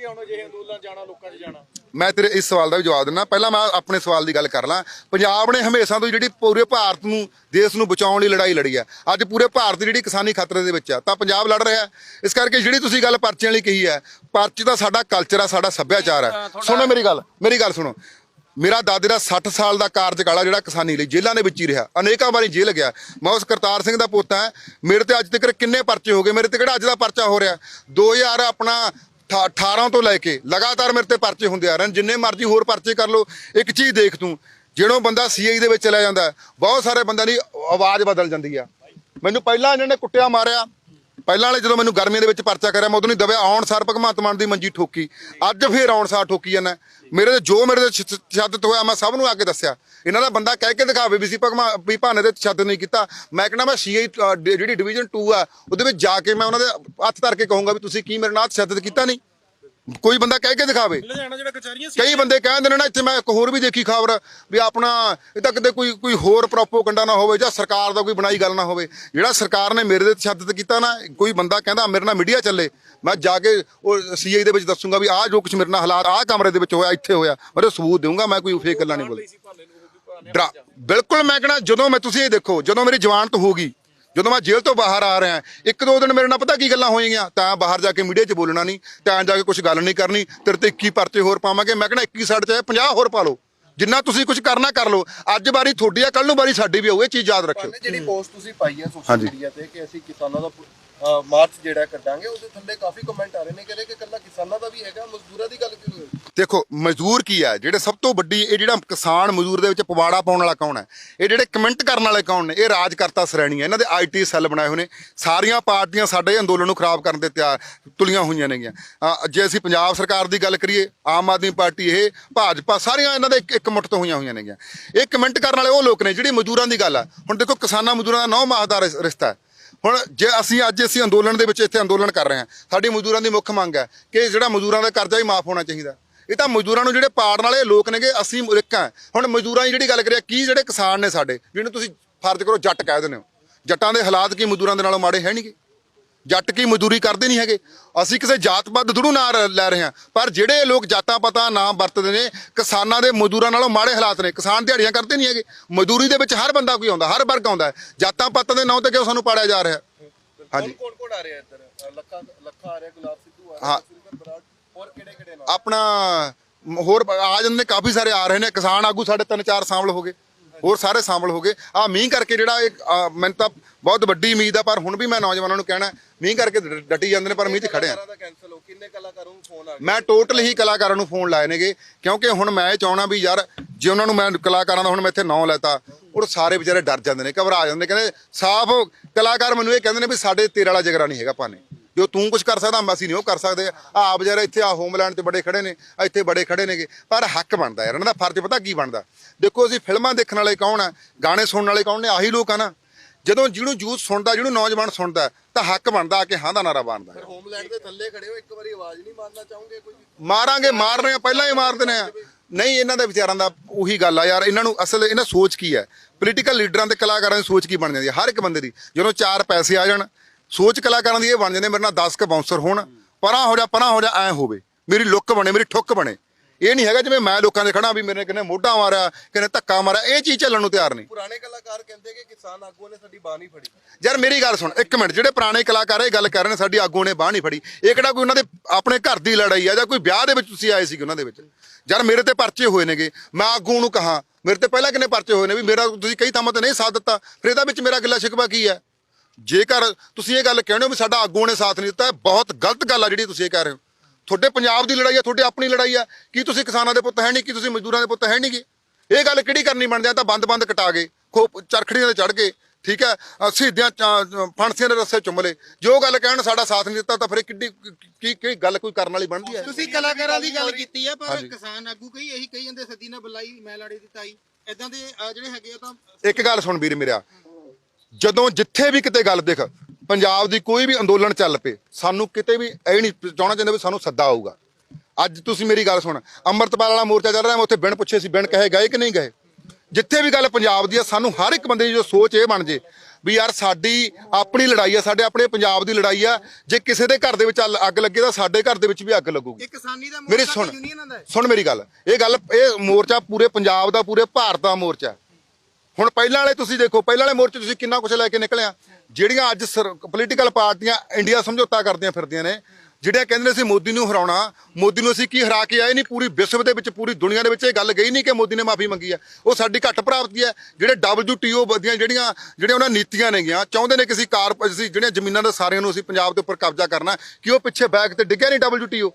Speaker 2: ਮਜਬੂਰੀ ਆਉਣਾ ਜੇ ਅੰਦੋਲਨ ਜਾਣਾ ਲੋਕਾਂ 'ਚ ਜਾਣਾ?
Speaker 1: ਮੈਂ ਤੇਰੇ ਇਸ ਸਵਾਲ ਦਾ ਵੀ ਜਵਾਬ ਦਿੰਦਾ। ਪਹਿਲਾਂ ਮੈਂ ਆਪਣੇ ਸਵਾਲ ਦੀ ਗੱਲ ਕਰ ਲਾਂ। ਪੰਜਾਬ ਨੇ ਹਮੇਸ਼ਾ ਤੋਂ ਜਿਹੜੀ ਪੂਰੇ ਭਾਰਤ ਨੂੰ ਦੇਸ਼ ਨੂੰ ਬਚਾਉਣ ਲਈ ਲੜਾਈ ਲੜੀ ਹੈ ਅੱਜ ਪੂਰੇ ਭਾਰਤ ਦੀ ਜਿਹੜੀ ਕਿਸਾਨੀ ਖਤਰੇ ਦੇ ਵਿੱਚ ਆ ਤਾਂ ਪੰਜਾਬ ਲੜ ਰਿਹਾ ਹੈ। ਇਸ ਕਰਕੇ ਜਿਹੜੀ ਤੁਸੀਂ ਗੱਲ ਪਰਚਿਆਂ ਲਈ ਕਹੀ ਹੈ ਪਰਚੀ ਤਾਂ ਸਾਡਾ ਕਲਚਰ ਆ ਸਾਡਾ ਸੱਭਿਆਚਾਰ ਹੈ ਸੁਣੋ ਮੇਰੀ ਗੱਲ ਮੇਰੀ ਗੱਲ ਸੁਣੋ। ਮੇਰਾ ਦਾਦੇ ਦਾ 60 ਸਾਲ ਦਾ ਕਾਰਜਕਾਲ ਆ ਜਿਹੜਾ ਕਿਸਾਨੀ ਲਈ ਜੇਲ੍ਹਾਂ ਦੇ ਵਿੱਚ ਹੀ ਰਿਹਾ। ਅਨੇਕਾਂ ਵਾਰੀ ਜੇਲ੍ਹ ਗਿਆ। ਮੈਂ ਉਸ ਕਰਤਾਰ ਸਿੰਘ ਦਾ ਪੋਤਾ ਹੈ। ਮੇਰੇ ਤੇ ਅੱਜ ਤੱਕ ਕਿੰਨੇ ਪਰਚੇ ਹੋ ਗਏ? ਮੇਰੇ ਤੇ ਕਿਹੜਾ ਅੱਜ ਦਾ ਪਰਚਾ ਹੋ ਰਿਹਾ? 2000 ਆਪਣਾ 18 ਤੋਂ ਲੈ ਕੇ ਲਗਾਤਾਰ ਮੇਰੇ ਤੇ ਪਰਚੇ ਹੁੰਦੇ ਆ ਰਹੇ ਨੇ। ਜਿੰਨੇ ਮਰਜ਼ੀ ਹੋਰ ਪਰਚੇ ਕਰ ਲਓ। ਇੱਕ ਚੀਜ਼ ਦੇਖ ਤੂੰ ਜਿਹੜੋਂ ਬੰਦਾ ਸੀਆਈ ਦੇ ਵਿੱਚ ਚਲਾ ਜਾਂਦਾ ਬਹੁਤ ਸਾਰੇ ਬੰਦਿਆਂ ਦੀ ਆਵਾਜ਼ ਬਦਲ ਜਾਂਦੀ ਆ। ਮੈਨੂੰ ਪਹਿਲਾਂ ਇਹਨਾਂ ਨੇ ਕੁੱਟਿਆ, ਮਾਰਿਆ। ਪਹਿਲਾਂ ਵਾਲੇ ਜਦੋਂ ਮੈਨੂੰ ਗਰਮੀਆਂ ਦੇ ਵਿੱਚ ਪਰਚਾ ਕਰਿਆ, ਮੈਂ ਉਦੋਂ ਨਹੀਂ ਦਬਿਆ, ਆਉਣ ਸਾਰ ਭਗਵੰਤ ਮਾਨ ਦੀ ਮੰਜੀ ਠੋਕੀ। ਅੱਜ ਫੇਰ ਆਉਣ ਸਾਰ ਠੋਕੀ ਜਾਂਦਾ। ਮੇਰੇ ਤੇ ਜੋ ਮੇਰੇ ਤੇ ਛ- ਹੋਇਆ, ਮੈਂ ਸਭ ਨੂੰ ਆ ਕੇ ਦੱਸਿਆ। ਇਹਨਾਂ ਦਾ ਬੰਦਾ ਕਹਿ ਕੇ ਦਿਖਾਵੇ ਵੀ ਸੀ, ਭਗਵਾਨ ਵੀ ਭਾਨੇ ਤੇ ਸ਼ਹਾਦਤ ਨਹੀਂ ਕੀਤਾ। ਮੈਂ ਕਹਿੰਦਾ, ਮੈਂ ਸੀਆਈ ਜਿਹੜੀ ਡਿਵੀਜ਼ਨ 2 ਆ, ਉਹਦੇ ਵਿੱਚ ਜਾ ਕੇ ਮੈਂ ਉਹਨਾਂ ਦੇ ਹੱਥ ਧਰ ਕੇ ਕਹੂੰਗਾ ਵੀ ਤੁਸੀਂ ਕੀ ਮੇਰੇ ਨਾਲ ਤਸ਼ੱਦਦ ਕੀਤਾ ਨਹੀਂ? ਕੋਈ ਬੰਦਾ ਕਹਿ ਕੇ ਦਿਖਾਵੇ।
Speaker 2: ਲੁਧਿਆਣਾ ਜਿਹੜਾ ਕਚਹਿਰੀਆਂ ਸੀ
Speaker 1: ਕਈ ਬੰਦੇ ਕਹਿੰਦੇ ਨੇ ਨਾ ਇੱਥੇ ਮੈਂ ਇੱਕ ਹੋਰ ਵੀ ਦੇਖੀ ਖਬਰ ਵੀ ਆਪਣਾ ਇਹ ਤਾਂ ਕਿਤੇ ਕੋਈ ਕੋਈ ਹੋਰ ਪ੍ਰੋਪੋਗੰਡਾ ਨਾ ਹੋਵੇ ਜਾਂ ਸਰਕਾਰ ਦਾ ਕੋਈ ਬਣਾਈ ਗੱਲ ਨਾ ਹੋਵੇ। ਜਿਹੜਾ ਸਰਕਾਰ ਨੇ ਮੇਰੇ ਤੇ ਤਸ਼ੱਦਦ ਕੀਤਾ ਨਾ ਕੋਈ ਬੰਦਾ ਕਹਿੰਦਾ ਮੇਰੇ ਨਾਲ ਮੀਡੀਆ ਚੱਲੇ। ਮੈਂ ਜਾ ਕੇ ਉਹ ਸੀਆਈ ਦੇ ਵਿੱਚ ਦੱਸੂਗਾ ਵੀ ਆਹ ਜੋ ਕੁਝ ਮੇਰੇ ਨਾਲ ਹਾਲਾਤ ਆਹ ਕਮਰੇ ਦੇ ਵਿੱਚ ਹੋਇਆ ਇੱਥੇ ਹੋਇਆ। ਮੈਂ ਉਹਦੇ ਸਬੂਤ ਦੇਵਾਂਗਾ ਮੈਂ ਕੋਈ ਫੇਕ ਗੱਲਾਂ ਨਹੀਂ ਬੋਲਦਾ। ਬਿਲਕੁਲ ਮੈਂ ਕਹਣਾ ਜਦੋਂ ਮੈਂ ਤੁਸੀਂ ਇਹ ਦੇਖੋ ਜਦੋਂ ਮੇਰੀ ਜਵਾਨਤ ਹੋਗੀ ਜਦੋਂ ਮੈਂ ਜੇਲ੍ਹ ਤੋਂ ਬਾਹਰ ਆ ਰਿਹਾ ਇੱਕ ਦੋ ਦਿਨ ਮੇਰੇ ਨਾਲ ਪਤਾ ਕੀ ਗੱਲਾਂ ਹੋਈਆਂ ਤਾਂ ਬਾਹਰ ਜਾ ਕੇ ਮੀਡੀਆ 'ਚ ਬੋਲਣਾ ਨਹੀਂ ਤਾਂ ਜਾ ਕੇ ਕੁਝ ਗੱਲ ਨਹੀਂ ਕਰਨੀ ਤੇਰੇ ਤੇ 21 ਪਰਚੇ ਹੋਰ ਪਾਵਾਂਗੇ ਮੈਂ ਕਹਣਾ 21 ਸਾਈਡ 'ਚ 50 ਹੋਰ ਪਾ ਲਓ ਜਿੰਨਾ ਤੁਸੀਂ ਕੁਝ ਕਰਨਾ ਕਰ ਲਓ ਅੱਜ ਵਾਰੀ ਤੁਹਾਡੀ ਆ ਕੱਲ ਨੂੰ ਵਾਰੀ ਸਾਡੀ ਵੀ ਆਊ ਇਹ ਚੀਜ਼ ਯਾਦ ਰੱਖਿਓ
Speaker 3: ਜਿਹੜੀ ਪੋਸਟ ਤੁਸੀਂ ਪਾਈ ਹੈ ਸੋਸ਼ਲ। ਮੀਡੀਆ ਤੇ ਕਿ ਅਸੀਂ ਕਿਸਾਨਾਂ ਦਾ ਮਾਰਚ ਜਿਹੜਾ ਕੱਢਾਂਗੇ ਉਹਦੇ ਥੱਲੇ ਕਾਫੀ ਕਮੈਂਟ ਆ ਰਹੇ ਨੇ ਕਹਿੰਦੇ ਕਿ ਇਕੱਲਾ ਕਿਸਾਨਾਂ ਦਾ ਵੀ ਹੈਗਾ ਮਜ਼ਦੂਰਾਂ ਦੀ ਗੱਲ
Speaker 1: ਦੇਖੋ, ਮਜ਼ਦੂਰ ਕੀ ਹੈ ਜਿਹੜੇ ਸਭ ਤੋਂ ਵੱਡੀ, ਇਹ ਜਿਹੜਾ ਕਿਸਾਨ ਮਜ਼ਦੂਰ ਦੇ ਵਿੱਚ ਪਵਾੜਾ ਪਾਉਣ ਵਾਲਾ ਕੌਣ ਹੈ ਇਹ ਜਿਹੜੇ ਕਮੈਂਟ ਕਰਨ ਵਾਲੇ ਕੌਣ ਨੇ? ਇਹ ਰਾਜਕਰਤਾ ਸ਼੍ਰੇਣੀ ਹੈ ਇਹਨਾਂ ਦੇ ਆਈਟੀ ਸੈੱਲ ਬਣਾਏ ਹੋਏ ਨੇ। ਸਾਰੀਆਂ ਪਾਰਟੀਆਂ ਸਾਡੇ ਅੰਦੋਲਨ ਨੂੰ ਖਰਾਬ ਕਰਨ ਦੇ ਤਿਆਰ, ਤੁਲੀਆਂ ਹੋਈਆਂ ਨੇਗੀਆਂ। ਜੇ ਅਸੀਂ ਪੰਜਾਬ ਸਰਕਾਰ ਦੀ ਗੱਲ ਕਰੀਏ, ਆਮ ਆਦਮੀ ਪਾਰਟੀ ਇਹ, ਭਾਜਪਾ, ਸਾਰੀਆਂ ਇਹਨਾਂ ਦੇ ਇੱਕ ਇੱਕ ਮੁੱਠ ਤੋਂ ਹੋਈਆਂ ਹੋਈਆਂ ਨੇਗੀਆਂ। ਇਹ ਕਮੈਂਟ ਕਰਨ ਵਾਲੇ ਉਹ ਲੋਕ ਨੇ ਜਿਹੜੀ ਮਜ਼ਦੂਰਾਂ ਦੀ ਗੱਲ ਆ। ਹੁਣ ਦੇਖੋ, ਕਿਸਾਨਾਂ ਮਜ਼ਦੂਰਾਂ ਦਾ ਨੌ ਮਾਹ ਦਾ ਰਿਸ- ਰਿਸ਼ਤਾ। ਹੈ ਹੁਣ ਜੇ ਅਸੀਂ ਅੱਜ ਅਸੀਂ ਅੰਦੋਲਨ ਦੇ ਵਿੱਚ ਇੱਥੇ ਅੰਦੋਲਨ ਕਰ ਰਹੇ ਹਾਂ, ਸਾਡੀ ਮਜ਼ਦੂਰਾਂ ਦੀ ਮੁੱਖ ਮੰਗ ਹੈ ਕਿ ਜਿਹੜਾ ਮਜ਼ਦੂਰਾਂ ਦਾ ਕਰਜ਼ਾ ਹੀ ਮਾਫ ਹੋਣਾ ਚਾਹੀਦਾ। ਇਹ ਤਾਂ ਮਜ਼ਦੂਰਾਂ ਨੂੰ ਜਿਹੜੇ ਪਾੜਨ ਵਾਲੇ ਲੋਕ ਨੇਗੇ ਅਸੀਂ ਇੱਕ ਹਾਂ। ਹੁਣ ਮਜ਼ਦੂਰਾਂ ਦੀ ਜਿਹੜੀ ਗੱਲ ਕਰੀਏ ਕੀ ਜਿਹੜੇ ਕਿਸਾਨ ਨੇ ਸਾਡੇ ਜਿਹਨੂੰ ਤੁਸੀਂ ਫਰਜ਼ ਕਰੋ ਜੱਟ ਕਹਿ ਦਿੰਦੇ ਹੋ। ਜੱਟਾਂ ਦੇ ਹਾਲਾਤ ਕੀ ਮਜ਼ਦੂਰਾਂ ਦੇ ਨਾਲੋਂ ਮਾੜੇ ਹੈ ਨਹੀਂਗੇ ਜੱਟ ਕੀ ਮਜ਼ਦੂਰੀ ਕਰਦੇ ਨਹੀਂ ਹੈਗੇ? ਅਸੀਂ ਕਿਸੇ ਜਾਤ ਪਾਤ ਥੋੜ੍ਹਾ ਨਾ ਲੈ ਰਹੇ ਹਾਂ। ਪਰ ਜਿਹੜੇ ਲੋਕ ਜਾਤਾਂ ਪਤਾ ਨਾਮ ਵਰਤਦੇ ਨੇ ਕਿਸਾਨਾਂ ਦੇ ਮਜ਼ਦੂਰਾਂ ਨਾਲੋਂ ਮਾੜੇ ਹਾਲਾਤ ਨੇ। ਕਿਸਾਨ ਦਿਹਾੜੀਆਂ ਕਰਦੇ ਨਹੀਂ ਹੈਗੇ। ਮਜ਼ਦੂਰੀ ਦੇ ਵਿੱਚ ਹਰ ਬੰਦਾ ਕੋਈ ਆਉਂਦਾ ਹਰ ਵਰਗ ਆਉਂਦਾ। ਜਾਤਾਂ ਪਾਤਾਂ ਦੇ ਨਾਂ ਤੇ ਕਿਉਂ ਸਾਨੂੰ ਪਾੜਿਆ ਜਾ ਰਿਹਾ? ਹਾਂਜੀ।
Speaker 3: ਕੌਣ ਕੌਣ ਆ ਰਿਹਾ ਇੱਧਰ? ਲੱਖਾ ਲੱਖਾ ਆ ਰਿਹਾ ਗੁਲਾਬ ਸਿੱਧੂ ਆ। ਰਿਹਾ ਹੋਰ ਕਿਹੜੇ ਕਿਹੜੇ ਨਾਮ
Speaker 1: ਆਪਣਾ ਹੋਰ ਆ ਜਾਂਦੇ ਨੇ ਕਾਫੀ ਸਾਰੇ ਆ ਰਹੇ ਨੇ ਕਿਸਾਨ ਆਗੂ ਸਾਡੇ ਤਿੰਨ ਚਾਰ ਸ਼ਾਮਲ ਹੋ ਗਏ ਹੋਰ ਸਾਰੇ ਸ਼ਾਮਲ ਹੋ ਗਏ। ਆ ਮੀਂਹ ਕਰਕੇ ਜਿਹੜਾ ਇਹ ਆ, ਮੈਨੂੰ ਤਾਂ ਬਹੁਤ ਵੱਡੀ ਉਮੀਦ ਆ ਪਰ ਹੁਣ ਵੀ ਮੈਂ ਨੌਜਵਾਨਾਂ ਨੂੰ ਕਹਿਣਾ ਮੀਂਹ ਕਰਕੇ ਡ- ਡਟੀ ਜਾਂਦੇ ਨੇ ਪਰ ਮੀਂਹ 'ਚ ਖੜੇ ਆ।
Speaker 3: ਕਲਾਕਾਰਾਂ ਦਾ ਕੈਨਸਲ ਹੋ? ਕਿੰਨੇ ਕਲਾਕਾਰਾਂ ਨੂੰ ਫੋਨ ਆ ਗਿਆ
Speaker 1: ਮੈਂ ਟੋਟਲ ਹੀ ਕਲਾਕਾਰਾਂ ਨੂੰ ਫੋਨ ਲਾਏ ਨੇਗੇ ਕਿਉਂਕਿ ਹੁਣ ਮੈਂ ਇਹ ਚਾਹਣਾ ਵੀ ਯਾਰ ਜੇ ਉਹਨਾਂ ਨੂੰ ਮੈਂ ਕਲਾਕਾਰਾਂ ਦਾ ਹੁਣ ਮੈਂ ਇੱਥੇ ਨਾਂ ਲੈਤਾ ਉਹ ਸਾਰੇ ਵਿਚਾਰੇ ਡਰ ਜਾਂਦੇ ਨੇ ਘਬਰਾ ਜਾਂਦੇ ਨੇ ਕਹਿੰਦੇ ਸਾਫ਼ ਕਲਾਕਾਰ ਮੈਨੂੰ ਇਹ ਕਹਿੰਦੇ ਨੇ ਵੀ ਸਾਡੇ ਤੇਰੇ ਵਾਲਾ ਜਿਗਰਾ ਨਹੀਂ ਹੈਗਾ ਭਾਨੇ ਜੋ ਤੂੰ ਕੁਝ ਕਰ ਸਕਦਾ ਅਸੀਂ ਨਹੀਂ ਉਹ ਕਰ ਸਕਦੇ। ਆ ਆਪ ਜਰਾ ਇੱਥੇ ਆ ਹੋਮਲੈਂਡ ਤੇ ਬੜੇ ਖੜੇ ਨੇ ਆ ਇੱਥੇ ਬੜੇ ਖੜੇ ਨੇਗੇ। ਪਰ ਹੱਕ ਬਣਦਾ ਯਾਰ ਇਹਨਾਂ ਦਾ ਫਰਜ਼ ਪਤਾ ਕੀ ਬਣਦਾ? ਦੇਖੋ ਅਸੀਂ ਫਿਲਮਾਂ ਦੇਖਣ ਵਾਲੇ ਕੌਣ ਆ ਗਾਣੇ ਸੁਣਨ ਵਾਲੇ ਕੌਣ ਨੇ ਆਹੀ ਲੋਕ ਆ ਨਾ। ਜਦੋਂ ਜਿਹਨੂੰ ਯੂਥ ਸੁਣਦਾ ਜਿਹਨੂੰ ਨੌਜਵਾਨ ਸੁਣਦਾ ਤਾਂ ਹੱਕ ਬਣਦਾ ਕਿ ਹਾਂ ਦਾ ਨਾਰਾ ਬਣਦਾ।
Speaker 3: ਫਿਰ ਹੋਮਲੈਂਡ ਦੇ ਥੱਲੇ ਖੜੇ ਹੋ ਇੱਕ ਵਾਰੀ ਆਵਾਜ਼ ਨਹੀਂ ਮਾਰਨਾ ਚਾਹੋਗੇ ਕੋਈ?
Speaker 1: ਮਾਰਾਂਗੇ ਮਾਰ ਰਹੇ ਆ ਪਹਿਲਾਂ ਹੀ ਮਾਰ ਦਿੰਦੇ ਆ। ਨਹੀਂ ਇਹਨਾਂ ਦੇ ਵਿਚਾਰਾਂ ਦਾ ਉਹੀ ਗੱਲ ਆ ਯਾਰ ਇਹਨਾਂ ਨੂੰ ਅਸਲ ਇਹਨਾਂ ਸੋਚ ਕੀ ਹੈ? ਪੋਲੀਟੀਕਲ ਲੀਡਰਾਂ ਤੇ ਕਲਾਕਾਰਾਂ ਦੀ ਸੋਚ ਕੀ ਬਣ ਜਾਂਦੀ ਹੈ? ਹਰ ਇੱਕ ਬੰਦੇ ਦੀ ਜਦੋਂ ਚਾਰ ਪੈਸੇ ਆ ਜਾਣ ਸੋਚ ਕਲਾਕਾਰਾਂ ਦੀ ਇਹ ਬਣ ਜਾਂਦੇ ਮੇਰੇ ਨਾਲ 10 ਕ ਬਾਉਂਸਰ ਹੋਣ ਪਰਾਂ ਹੋ ਜਾ ਪਰਾਂ ਹੋ ਜਾ ਐ ਹੋਵੇ। ਮੇਰੀ ਲੁੱਕ ਬਣੇ ਮੇਰੀ ਠੁੱਕ ਬਣੇ। ਇਹ ਨਹੀਂ ਹੈਗਾ ਜਿਵੇਂ ਮੈਂ ਲੋਕਾਂ ਦੇ ਖੜਾ ਵੀ ਮੇਰੇ ਕਿਨੇ ਮੋਢਾ ਮਾਰਿਆ ਕਿਨੇ ਧੱਕਾ ਮਾਰਿਆ ਇਹ ਚੀਜ਼ ਚੱਲਣ ਨੂੰ ਤਿਆਰ ਨਹੀਂ।
Speaker 3: ਪੁਰਾਣੇ ਕਲਾਕਾਰ ਕਹਿੰਦੇ ਕਿ ਕਿਸਾਨ ਆਗੂਆਂ ਨੇ ਸਾਡੀ ਬਾਹ ਨਹੀਂ ਫੜੀ।
Speaker 1: ਯਾਰ ਮੇਰੀ ਗੱਲ ਸੁਣ ਇੱਕ ਮਿੰਟ ਜਿਹੜੇ ਪੁਰਾਣੇ ਕਲਾਕਾਰ ਇਹ ਗੱਲ ਕਰ ਰਹੇ ਨੇ ਸਾਡੀ ਆਗੂ ਨੇ ਬਾਹ ਨਹੀਂ ਫੜੀ। ਇਹ ਕਿਹੜਾ ਕੋਈ ਉਹਨਾਂ ਦੇ ਆਪਣੇ ਘਰ ਦੀ ਲੜਾਈ ਆ ਜਾਂ ਕੋਈ ਵਿਆਹ ਦੇ ਵਿੱਚ ਤੁਸੀਂ ਆਏ ਸੀਗੇ ਉਹਨਾਂ ਦੇ ਵਿੱਚ? ਯਾਰ ਮੇਰੇ ਤੇ ਪਰਚੇ ਹੋਏ ਨੇਗੇ ਮੈਂ ਆਗੂ ਨੂੰ ਕਹਾ ਮੇਰੇ ਤੇ ਪਹਿਲਾਂ ਕਿੰਨੇ ਪਰਚੇ ਹੋਏ ਨੇ ਵੀ ਮੇਰਾ ਤੁਸੀਂ ਕਈ ਥਾਵਾਂ ਤੇ ਨਹੀਂ ਸਾਥ ਦਿੱਤਾ ਫਿਰ ਇਹਦਾ ਵਿੱਚ ਮੇਰਾ ਗਿੱਲਾ ਸ਼ਿਕਵਾ ਕੀ ਹੈ? ਜੇਕਰ ਤੁਸੀਂ ਇਹ ਗੱਲ ਕਹਿੰਦੇ ਹੋ ਵੀ ਸਾਡਾ ਆਗੂ ਨੇ ਸਾਥ ਨਹੀਂ ਦਿੱਤਾ ਇਹ ਬਹੁਤ ਗਲਤ ਗੱਲ ਆ ਜਿਹੜੀ ਤੁਸੀਂ ਇਹ ਕਹਿ ਰਹੇ ਹੋ। ਤੁਹਾਡੇ ਪੰਜਾਬ ਦੀ ਲੜਾਈ ਆ ਤੁਹਾਡੀ ਆਪਣੀ ਲੜਾਈ ਆ। ਕੀ ਤੁਸੀਂ ਕਿਸਾਨਾਂ ਦੇ ਪੁੱਤ ਹੈ ਨਹੀਂ ਕੀ ਤੁਸੀਂ ਮਜ਼ਦੂਰਾਂ ਦੇ ਪੁੱਤ ਹੈ ਨਹੀਂਗੇ ਇਹ ਗੱਲ ਕਿਹੜੀ ਕਰਨੀ ਬਣਦੇ ਆ? ਤਾਂ ਬੰਦ-ਬੰਦ ਕਟਾ ਗਏ ਖੋਪ ਚਰਖੜੀਆਂ ਤੇ ਚੜ ਗਏ ਠੀਕ ਹੈ ਚ- ਫਾਂਸੀਆਂ ਦੇ ਰਸੇ ਚੁੰਮ ਲਏ। ਜੋ ਗੱਲ ਕਹਿਣ ਸਾਡਾ ਸਾਥ ਨਹੀਂ ਦਿੱਤਾ ਤਾਂ ਫਿਰ ਕਿੱਡੀ ਕੀ ਕੀ ਗੱਲ ਕੋਈ ਕਰਨ ਵਾਲੀ ਬਣਦੀ ਹੈ
Speaker 4: ਤੁਸੀਂ ਕਲਾਕਾਰਾਂ ਦੀ ਗੱਲ ਕੀਤੀ ਆ ਪਰ ਕਿਸਾਨ ਆਗੂ ਕਈ ਇਹੀ ਕਹੀ ਜਾਂਦੇ ਸਦੀ ਨਾ ਬੁਲਾਈ ਮੈਂ ਲਾੜੀ ਦੀ ਤਾਈ। ਇਦਾਂ ਦੇ ਜਿਹੜੇ ਹੈਗੇ ਆ ਤਾਂ
Speaker 1: ਇੱਕ ਗੱਲ ਸੁਣ ਵੀਰ ਮੇਰਾ ਜਦੋਂ ਜਿੱਥੇ ਵੀ ਕਿਤੇ ਗੱਲ ਦੇਖ ਪੰਜਾਬ ਦੀ ਕੋਈ ਵੀ ਅੰਦੋਲਨ ਚੱਲ ਪਏ ਸਾਨੂੰ ਕਿਤੇ ਵੀ ਇਹ ਨਹੀਂ ਚਾਹਣਾ ਚਾਹੁੰਦੇ ਵੀ ਸਾਨੂੰ ਸੱਦਾ ਆਊਗਾ ਅੱਜ ਤੁਸੀਂ ਮੇਰੀ ਗੱਲ ਸੁਣ ਅੰਮ੍ਰਿਤਪਾਲ ਵਾਲਾ ਮੋਰਚਾ ਚੱਲ ਰਿਹਾ ਮੈਂ ਉੱਥੇ ਬਿਨ ਪੁੱਛੇ ਸੀ ਬਿਨ ਕਹੇ ਗਏ ਕਿ ਨਹੀਂ ਗਏ ਜਿੱਥੇ ਵੀ ਗੱਲ ਪੰਜਾਬ ਦੀ ਆ ਸਾਨੂੰ ਹਰ ਇੱਕ ਬੰਦੇ ਦੀ ਜੋ ਸੋਚ ਇਹ ਬਣ ਜੇ ਵੀ ਯਾਰ ਸਾਡੀ ਆਪਣੀ ਲੜਾਈ ਆ ਸਾਡੇ ਆਪਣੇ ਪੰਜਾਬ ਦੀ ਲੜਾਈ ਆ ਜੇ ਕਿਸੇ ਦੇ ਘਰ ਦੇ ਵਿੱਚ ਅੱਗ ਲੱਗੇ ਤਾਂ ਸਾਡੇ ਘਰ ਦੇ ਵਿੱਚ ਵੀ ਅੱਗ ਲੱਗੂਗੀ
Speaker 4: ਇਹ ਕਿਸਾਨੀ ਦਾ
Speaker 1: ਮੇਰੀ
Speaker 4: ਮੋਰਚਾ
Speaker 1: ਸੁਣ
Speaker 4: ਯੂਨੀਅਨਾਂ ਦਾ।
Speaker 1: ਸੁਣ ਮੇਰੀ ਗੱਲ ਇਹ ਗੱਲ ਇਹ ਮੋਰਚਾ ਪੂਰੇ ਪੰਜਾਬ ਦਾ ਪੂਰੇ ਭਾਰਤ ਦਾ ਮੋਰਚਾ ਹੈ। ਹੁਣ ਪਹਿਲਾਂ ਵਾਲੇ ਤੁਸੀਂ ਦੇਖੋ ਪਹਿਲਾਂ ਵਾਲੇ ਮੋਰਚੇ ਤੁਸੀਂ ਕਿੰਨਾ ਕੁਝ ਲੈ ਕੇ ਨਿਕਲਿਆ ਜਿਹੜੀਆਂ ਅੱਜ ਪੋਲੀਟੀਕਲ ਪਾਰਟੀਆਂ ਇੰਡੀਆ ਸਮਝੌਤਾ ਕਰਦੀਆਂ ਫਿਰਦੀਆਂ ਨੇ ਜਿਹੜੀਆਂ ਕਹਿੰਦੇ ਨੇ ਅਸੀਂ ਮੋਦੀ ਨੂੰ ਹਰਾਉਣਾ ਮੋਦੀ ਨੂੰ ਅਸੀਂ ਕੀ ਹਰਾ ਕੇ ਆਏ ਨਹੀਂ ਪੂਰੀ ਵਿਸ਼ਵ ਦੇ ਵਿੱਚ ਪੂਰੀ ਦੁਨੀਆ ਦੇ ਵਿੱਚ ਇਹ ਗੱਲ ਗਈ ਨਹੀਂ ਕਿ ਮੋਦੀ ਨੇ ਮਾਫੀ ਮੰਗੀ ਹੈ ਉਹ ਸਾਡੀ ਘੱਟ ਪ੍ਰਾਪਤੀ ਹੈ ਜਿਹੜੇ WTO ਦੀਆਂ ਜਿਹੜੀਆਂ ਜਿਹੜੀਆਂ ਉਹਨਾਂ ਨੀਤੀਆਂ ਨੇਗੀਆਂ ਚਾਹੁੰਦੇ ਨੇ ਕਿ ਅਸੀਂ ਕਾਰ ਅਸੀਂ ਜਿਹੜੀਆਂ ਜ਼ਮੀਨਾਂ ਦੇ ਸਾਰਿਆਂ ਨੂੰ ਅਸੀਂ ਪੰਜਾਬ ਦੇ ਉੱਪਰ ਕਬਜ਼ਾ ਕਰਨਾ ਕਿ ਉਹ ਪਿੱਛੇ ਬੈਕ ਤੇ ਡਿੱਗਿਆ ਨਹੀਂ WTO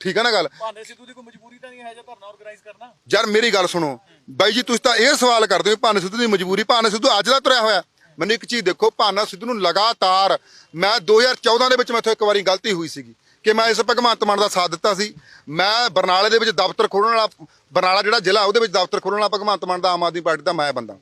Speaker 1: ਠੀਕ ਹੈ ਨਾ ਗੱਲ?
Speaker 2: ਭਾਨੇ ਸਿੱਧੂ ਦੀ ਕੋਈ ਮਜਬੂਰੀ ਤਾਂ ਨਹੀਂ ਹੈ ਜੇ ਧਰਨਾ ਆਰਗੇਨਾਈਜ਼ ਕਰਨਾ?
Speaker 1: ਯਾਰ ਮੇਰੀ ਗੱਲ ਸੁਣੋ ਬਾਈ ਜੀ, ਤੁਸੀਂ ਤਾਂ ਇਹ ਸਵਾਲ ਕਰਦੇ ਹੋ ਭਾਨਾ ਸਿੱਧੂ ਦੀ ਮਜਬੂਰੀ, ਭਾਨਾ ਸਿੱਧੂ ਅੱਜ ਦਾ ਤੁਰਿਆ ਹੋਇਆ। ਮੈਨੂੰ ਇੱਕ ਚੀਜ਼ ਦੇਖੋ, ਭਾਨਾ ਸਿੱਧੂ ਨੂੰ ਲਗਾਤਾਰ ਮੈਂ 2014 ਦੇ ਵਿੱਚ ਮੈਥੋਂ ਇੱਕ ਵਾਰੀ ਗਲਤੀ ਹੋਈ ਸੀਗੀ ਕਿ ਮੈਂ ਇਸ ਭਗਵੰਤ ਮਾਨ ਦਾ ਸਾਥ ਦਿੱਤਾ ਸੀ। ਮੈਂ ਬਰਨਾਲੇ ਦੇ ਵਿੱਚ ਦਫ਼ਤਰ ਖੋਲ੍ਹਣ ਵਾਲਾ, ਬਰਨਾਲਾ ਜਿਹੜਾ ਜ਼ਿਲ੍ਹਾ, ਉਹਦੇ ਵਿੱਚ ਦਫ਼ਤਰ ਖੋਲ੍ਹਣ ਵਾਲਾ ਭਗਵੰਤ ਮਾਨ ਦਾ ਆਮ ਆਦਮੀ ਪਾਰਟੀ ਦਾ ਮੈਂ ਬੰਦਾ।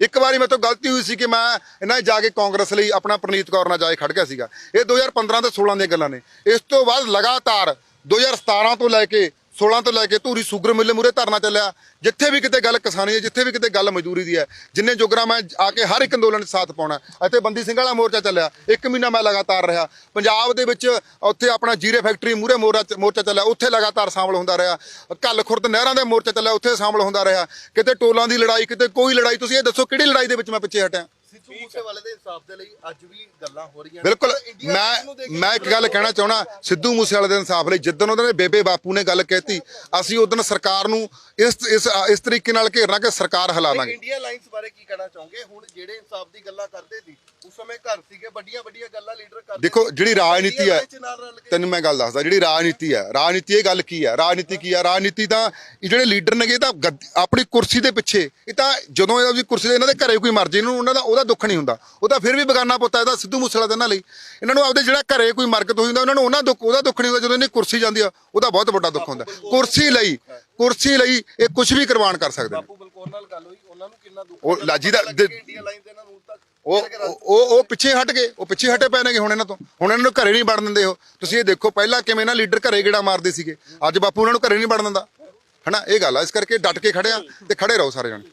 Speaker 1: ਇੱਕ ਵਾਰੀ ਮੇਰੇ ਤੋਂ ਗਲਤੀ ਹੋਈ ਸੀ ਕਿ ਮੈਂ ਇਹਨਾਂ 'ਚ ਜਾ ਕੇ ਕਾਂਗਰਸ ਲਈ ਆਪਣਾ ਪ੍ਰਨੀਤ ਕੌਰ ਨਾਲ ਜਾ ਕੇ ਖੜ ਗਿਆ ਸੀਗਾ। ਇਹ 2015 ਤੇ 16 ਦੀਆਂ ਗੱਲਾਂ ਨੇ। ਇਸ ਤੋਂ ਬਾਅਦ ਲਗਾਤਾਰ 2017 ਤੋਂ ਲੈ ਕੇ 16 ਤੋਂ ਲੈ ਕੇ ਧੂਰੀ ਸ਼ੂਗਰ ਮਿੱਲ ਮੂਰੇ ਧਰਨਾ ਚੱਲਿਆ। ਜਿੱਥੇ ਵੀ ਕਿਤੇ ਗੱਲ ਕਿਸਾਨੀ ਦੀ, ਜਿੱਥੇ ਵੀ ਕਿਤੇ ਗੱਲ ਮਜ਼ਦੂਰੀ ਦੀ ਹੈ, ਜਿੰਨੇ ਜੋਗਰਾ ਮੈਂ ਆ ਕੇ ਹਰ ਇੱਕ ਅੰਦੋਲਨ 'ਚ ਸਾਥ ਪਾਉਣਾ ਇੱਥੇ ਬੰਦੀ ਸਿੰਘ ਵਾਲਾ ਮੋਰਚਾ ਚੱਲਿਆ। ਇੱਕ ਮਹੀਨਾ ਮੈਂ ਲਗਾਤਾਰ ਰਿਹਾ। ਪੰਜਾਬ ਦੇ ਵਿੱਚ ਉੱਥੇ ਆਪਣਾ ਜੀਰੇ ਫੈਕਟਰੀ ਮੂਰੇ ਮੋਰਚਾ ਚੱਲਿਆ। ਉੱਥੇ ਲਗਾਤਾਰ ਸ਼ਾਮਲ ਹੁੰਦਾ ਰਿਹਾ। ਕੱਲ ਖੁਰਦ ਨਹਿਰਾਂ ਦੇ ਮੋਰਚਾ ਚੱਲਿਆ। ਉੱਥੇ ਸ਼ਾਮਲ ਹੁੰਦਾ ਰਿਹਾ। ਕਿਤੇ ਟੋਲਾਂ ਦੀ ਲੜਾਈ, ਕਿਤੇ ਕੋਈ ਲੜਾਈ। ਤੁਸੀਂ ਇਹ ਦੱਸੋ ਕਿਹੜੀ ਲੜਾਈ ਦੇ ਵਿੱਚ ਮੈਂ ਪਿੱਛੇ ਹਟਿਆ?
Speaker 3: ਸਿੱਧੂ ਮੂਸੇਵਾਲੇ ਦੇ ਇਨਸਾਫ ਦੇ ਲਈ ਅੱਜ ਵੀ ਗੱਲਾਂ ਹੋ ਰਹੀਆਂ ਨੇ।
Speaker 1: ਬਿਲਕੁਲ। ਮੈਂ ਮੈਂ ਇੱਕ ਗੱਲ ਕਹਿਣਾ ਚਾਹਣਾ ਸਿੱਧੂ ਮੂਸੇਵਾਲੇ ਦੇ ਇਨਸਾਫ ਲਈ ਜਿੱਦਣ ਉਹਦੇ ਬੇਬੇ ਬਾਪੂ ਨੇ ਗੱਲ ਕਹਿਤੀ ਅਸੀਂ ਉਦੋਂ ਸਰਕਾਰ ਨੂੰ ਇਸ ਇਸ ਇਸ ਤਰੀਕੇ ਨਾਲ ਘੇਰਨਾ ਕਿ ਸਰਕਾਰ ਹਿਲਾ ਦਾਂਗੇ।
Speaker 3: ਇੰਡੀਆ ਲਾਈਨਸ ਬਾਰੇ ਕੀ ਕਹਿਣਾ ਚਾਹੋਗੇ? ਹੁਣ ਜਿਹੜੇ ਇਨਸਾਫ ਦੀ ਗੱਲਾਂ ਕਰਦੇ ਸੀ ਉਸ ਸਮੇਂ ਘਰ ਸੀਗੇ ਵੱਡੀਆਂ ਵੱਡੀਆਂ ਗੱਲਾਂ ਲੀਡਰ ਕਰਦੇ
Speaker 1: ਦੇਖੋ ਜਿਹੜੀ ਰਾਜਨੀਤੀ ਹੈ
Speaker 3: ਨਾਲ
Speaker 1: ਤੈਨੂੰ ਮੈਂ ਗੱਲ ਦੱਸਦਾ ਜਿਹੜੀ ਰਾਜਨੀਤੀ ਹੈ ਰਾਜਨੀਤੀ ਇਹ ਗੱਲ ਕੀ ਹੈ? ਰਾਜਨੀਤੀ ਕੀ ਹੈ? ਰਾਜਨੀਤੀ ਤਾਂ ਇਹ ਜਿਹੜੇ ਲੀਡਰ ਨੇਗੇ ਤਾਂ ਆਪਣੀ ਕੁਰਸੀ ਦੇ ਪਿੱਛੇ ਇਹ ਤਾਂ ਜਦੋਂ ਇਹਦੀ ਕੁਰਸੀ ਦੇ ਇਹਨਾਂ ਦੇ ਘਰੇ ਕੋਈ ਮਰ ਜੇ ਇਹਨੂੰ ਉਹਨਾਂ ਦਾ ਉਹਦਾ ਦੁੱਖ ਨਹੀਂ ਹੁੰਦਾ। ਉਹ ਤਾਂ ਫਿਰ ਵੀ ਬਗਾਨਾ ਪੁੱਤ ਹੈ ਇਹਦਾ ਸਿੱਧੂ ਮੂਸੇਵਾਲਾ ਦਾ ਇਹਨਾਂ ਲਈ ਇਹਨਾਂ ਨੂੰ ਆਪਦੇ ਜਿਹੜਾ ਘਰੇ ਕੋਈ ਮਰਕਤ ਹੋਈ ਹੁੰਦਾ ਉਹਨਾਂ ਨੂੰ ਉਹਨਾਂ ਦੁੱਖ ਉਹਦਾ ਦੁੱਖ ਨਹੀਂ ਹੁੰਦਾ ਜਦੋਂ ਇਹਨੇ ਕੁਰਸੀ ਜਾਂਦੀ ਆ ਉਹਦਾ ਬਹੁਤ ਵੱਡਾ ਦੁੱਖ ਹੁੰਦਾ। ਕੁਰਸੀ ਲਈ ਕੁਰਸੀ ਲਈ ਇਹ ਕੁਝ ਵੀ ਕੁਰਬਾਨ ਕਰ ਸਕਦੇ ਨੇ।
Speaker 3: ਬਾਪੂ ਬਲਕੌਰ ਨਾਲ ਗੱਲ ਹੋਈ ਉਹਨਾਂ ਨੂੰ ਕਿੰਨਾ ਦੁੱਖ
Speaker 1: ਉਹ ਲਾਜੀ ਦਾ- ਦੇ-
Speaker 3: ਇੰਡੀਆ ਲਾਈਨਸ ਇਹਨਾਂ ਨੂੰ ਹੁਣ ਤੱਕ
Speaker 1: ਉਹ ਉਹ ਉਹ ਪਿੱਛੇ ਹਟ ਗਏ, ਉਹ ਪਿੱਛੇ ਹਟੇ ਪਏ ਨੇਗੇ ਹੁਣ ਇਹਨਾਂ ਤੋਂ। ਹੁਣ ਇਹਨਾਂ ਨੂੰ ਘਰੇ ਨਹੀਂ ਵੜਨ ਦਿੰਦੇ ਉਹ। ਤੁਸੀਂ ਇਹ ਦੇਖੋ, ਪਹਿਲਾਂ ਕਿਵੇਂ ਨਾ ਲੀਡਰ ਘਰੇ ਗੇੜਾ ਮਾਰਦੇ ਸੀਗੇ। ਅੱਜ ਬਾਪੂ ਉਹਨਾਂ ਨੂੰ ਘਰੇ ਨਹੀਂ ਵੜਨ ਦਿੰਦਾ। ਹਨਾ, ਇਹ ਗੱਲ ਆ। ਇਸ ਕਰਕੇ ਡਟ ਕੇ ਖੜਿਆ ਤੇ ਖੜੇ ਰਹੋ ਸਾਰੇ ਜਣੇ।